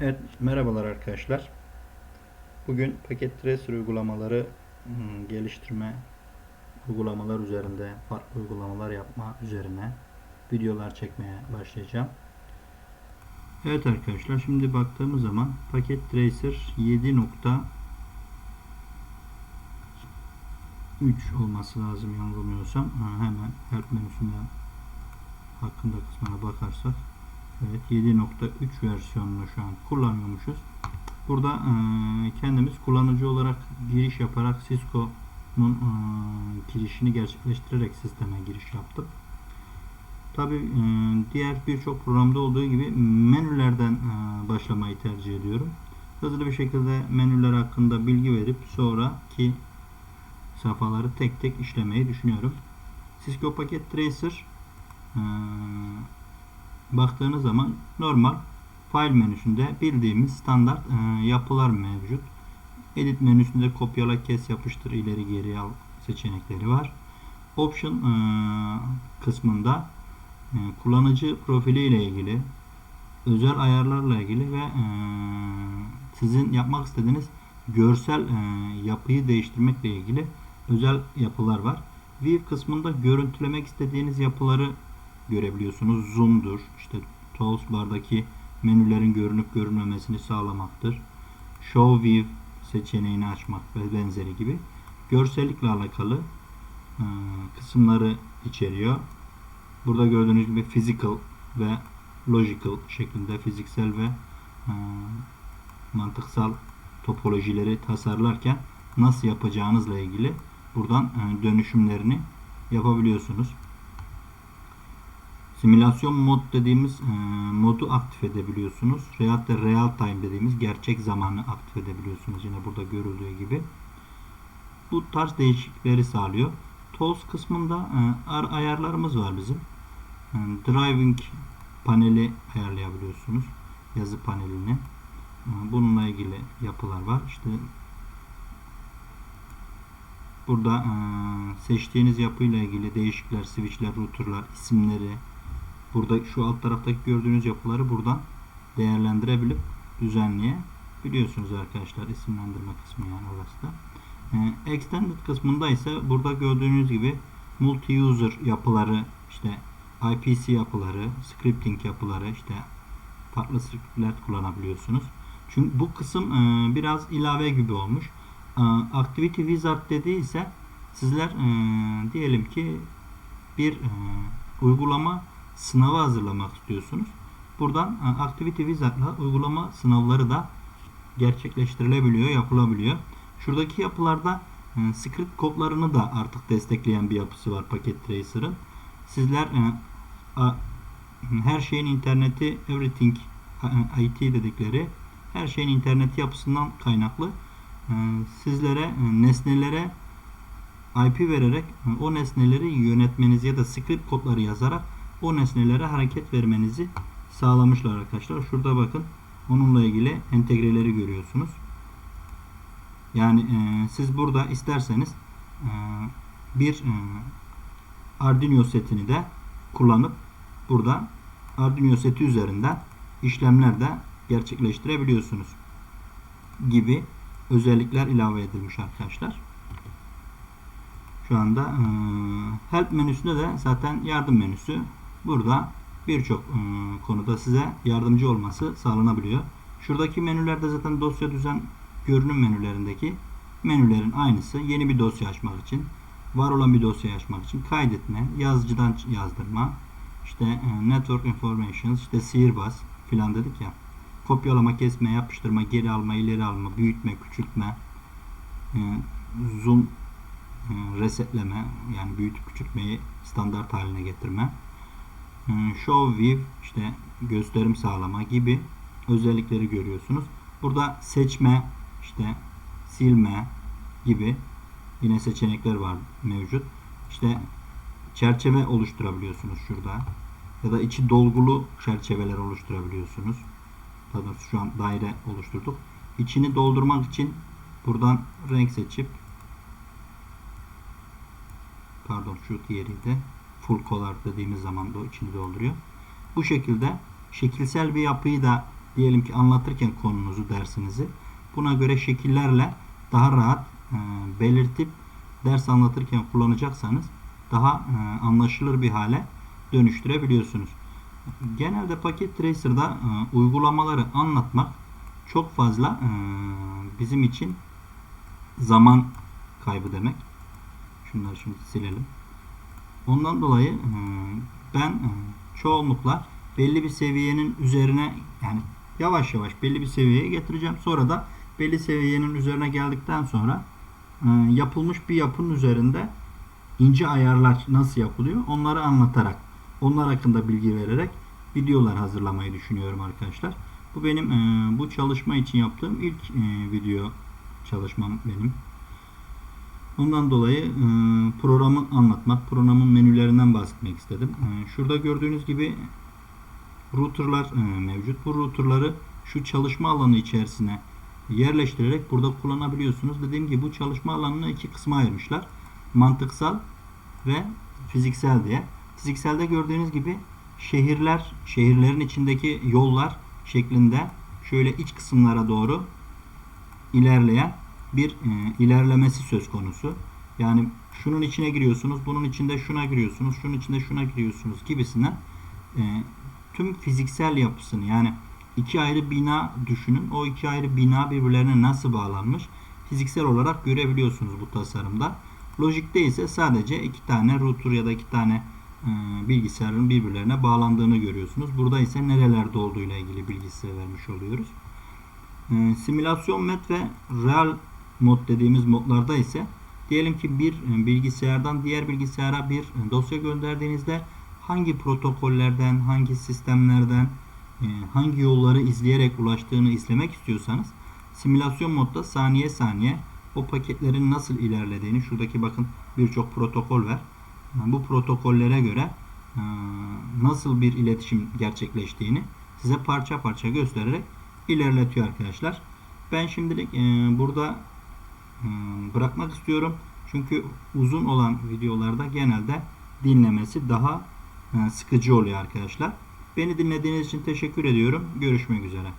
Evet, merhabalar arkadaşlar. Bugün paket tracer uygulamaları hmm, geliştirme uygulamalar üzerinde, farklı uygulamalar yapma üzerine videolar çekmeye başlayacağım. Evet arkadaşlar, şimdi baktığımız zaman paket tracer 7.3 olması lazım yanılmıyorsam. Hemen help menüsünden hakkında kısmına bakarsak 7.3 versiyonunu şu an kullanıyormuşuz. Burada e, kendimiz kullanıcı olarak giriş yaparak Cisco'nun e, girişini gerçekleştirerek sisteme giriş yaptım. Tabi e, diğer birçok programda olduğu gibi menülerden başlamayı tercih ediyorum. Hızlı bir şekilde menüler hakkında bilgi verip sonraki safhaları tek tek işlemeyi düşünüyorum. Cisco Packet Tracer baktığınız zaman normal file menüsünde bildiğimiz standart e, yapılar mevcut. Edit menüsünde kopyala, kes, yapıştır, ileri geri al seçenekleri var. Option e, kısmında e, kullanıcı profili ile ilgili özel ayarlarla ilgili ve e, sizin yapmak istediğiniz görsel e, yapıyı değiştirmekle ilgili özel yapılar var. View kısmında görüntülemek istediğiniz yapıları görebiliyorsunuz. Zoom'dur. İşte toolbar'daki menülerin görünüp görünmemesini sağlamaktır. Show View seçeneğini açmak ve benzeri gibi görsellikle alakalı e, kısımları içeriyor. Burada gördüğünüz gibi physical ve logical şeklinde fiziksel ve e, mantıksal topolojileri tasarlarken nasıl yapacağınızla ilgili buradan e, dönüşümlerini yapabiliyorsunuz. Simülasyon mod dediğimiz e, modu aktif edebiliyorsunuz. Veyahut da real time dediğimiz gerçek zamanı aktif edebiliyorsunuz. Yine burada görüldüğü gibi. Bu tarz değişiklikleri sağlıyor. Tools kısmında e, ayarlarımız var bizim. E, driving paneli ayarlayabiliyorsunuz. Yazı panelini. Bununla ilgili yapılar var. İşte burada seçtiğiniz yapıyla ilgili değişiklikler, switchler, routerlar, isimleri, Burada şu alt taraftaki gördüğünüz yapıları buradan değerlendirebilip düzenleyebiliyorsunuz arkadaşlar. isimlendirme kısmı yani orası da. Ee, extended kısmında ise burada gördüğünüz gibi multi-user yapıları işte IPC yapıları, scripting yapıları işte farklı scriptler kullanabiliyorsunuz. Çünkü bu kısım e, biraz ilave gibi olmuş. E, Activity Wizard dediği ise sizler e, diyelim ki bir e, uygulama sınava hazırlamak istiyorsunuz. Buradan e, Activity Wizard'la uygulama sınavları da gerçekleştirilebiliyor, yapılabiliyor. Şuradaki yapılarda e, script kodlarını da artık destekleyen bir yapısı var Packet Tracer'ın. Sizler e, her şeyin interneti, everything IT dedikleri her şeyin interneti yapısından kaynaklı sizlere nesnelere IP vererek o nesneleri yönetmenizi ya da script kodları yazarak o nesnelere hareket vermenizi sağlamışlar arkadaşlar. Şurada bakın onunla ilgili entegreleri görüyorsunuz. Yani e, siz burada isterseniz e, bir e, Arduino setini de kullanıp burada Arduino seti üzerinden işlemler de gerçekleştirebiliyorsunuz gibi özellikler ilave edilmiş arkadaşlar. Şu anda e, Help menüsünde de zaten yardım menüsü Burada birçok konuda size yardımcı olması sağlanabiliyor. Şuradaki menülerde zaten dosya düzen görünüm menülerindeki menülerin aynısı. Yeni bir dosya açmak için, var olan bir dosya açmak için kaydetme, yazıcıdan yazdırma, işte network information, işte sihirbaz filan dedik ya. Kopyalama, kesme, yapıştırma, geri alma, ileri alma, büyütme, küçültme, zoom, resetleme yani büyütüp küçültmeyi standart haline getirme show view işte gösterim sağlama gibi özellikleri görüyorsunuz. Burada seçme işte silme gibi yine seçenekler var mevcut. İşte çerçeve oluşturabiliyorsunuz şurada. Ya da içi dolgulu çerçeveler oluşturabiliyorsunuz. Tabii şu an daire oluşturduk. İçini doldurmak için buradan renk seçip pardon şu diğeriydi full color dediğimiz zaman da içini dolduruyor. Bu şekilde şekilsel bir yapıyı da diyelim ki anlatırken konunuzu dersinizi buna göre şekillerle daha rahat e, belirtip ders anlatırken kullanacaksanız daha e, anlaşılır bir hale dönüştürebiliyorsunuz. Genelde paket tracer'da e, uygulamaları anlatmak çok fazla e, bizim için zaman kaybı demek. Şunları şimdi silelim. Ondan dolayı ben çoğunlukla belli bir seviyenin üzerine yani yavaş yavaş belli bir seviyeye getireceğim. Sonra da belli seviyenin üzerine geldikten sonra yapılmış bir yapının üzerinde ince ayarlar nasıl yapılıyor onları anlatarak onlar hakkında bilgi vererek videolar hazırlamayı düşünüyorum arkadaşlar. Bu benim bu çalışma için yaptığım ilk video çalışmam benim. Ondan dolayı e, programı anlatmak, programın menülerinden bahsetmek istedim. E, şurada gördüğünüz gibi routerlar e, mevcut. Bu routerları şu çalışma alanı içerisine yerleştirerek burada kullanabiliyorsunuz. Dediğim gibi bu çalışma alanını iki kısma ayırmışlar. Mantıksal ve fiziksel diye. Fizikselde gördüğünüz gibi şehirler, şehirlerin içindeki yollar şeklinde şöyle iç kısımlara doğru ilerleyen bir e, ilerlemesi söz konusu. Yani şunun içine giriyorsunuz, bunun içinde şuna giriyorsunuz, şunun içinde şuna giriyorsunuz gibisinden e, tüm fiziksel yapısını yani iki ayrı bina düşünün. O iki ayrı bina birbirlerine nasıl bağlanmış fiziksel olarak görebiliyorsunuz bu tasarımda. Lojikte ise sadece iki tane router ya da iki tane e, bilgisayarın birbirlerine bağlandığını görüyorsunuz. Burada ise nerelerde olduğu ile ilgili bilgi size vermiş oluyoruz. E, simülasyon mod ve real mod dediğimiz modlarda ise diyelim ki bir e, bilgisayardan diğer bilgisayara bir e, dosya gönderdiğinizde hangi protokollerden, hangi sistemlerden, e, hangi yolları izleyerek ulaştığını izlemek istiyorsanız simülasyon modda saniye saniye o paketlerin nasıl ilerlediğini şuradaki bakın birçok protokol var. Bu protokollere göre nasıl bir iletişim gerçekleştiğini size parça parça göstererek ilerletiyor arkadaşlar. Ben şimdilik burada bırakmak istiyorum. Çünkü uzun olan videolarda genelde dinlemesi daha e, sıkıcı oluyor arkadaşlar. Beni dinlediğiniz için teşekkür ediyorum. Görüşmek üzere.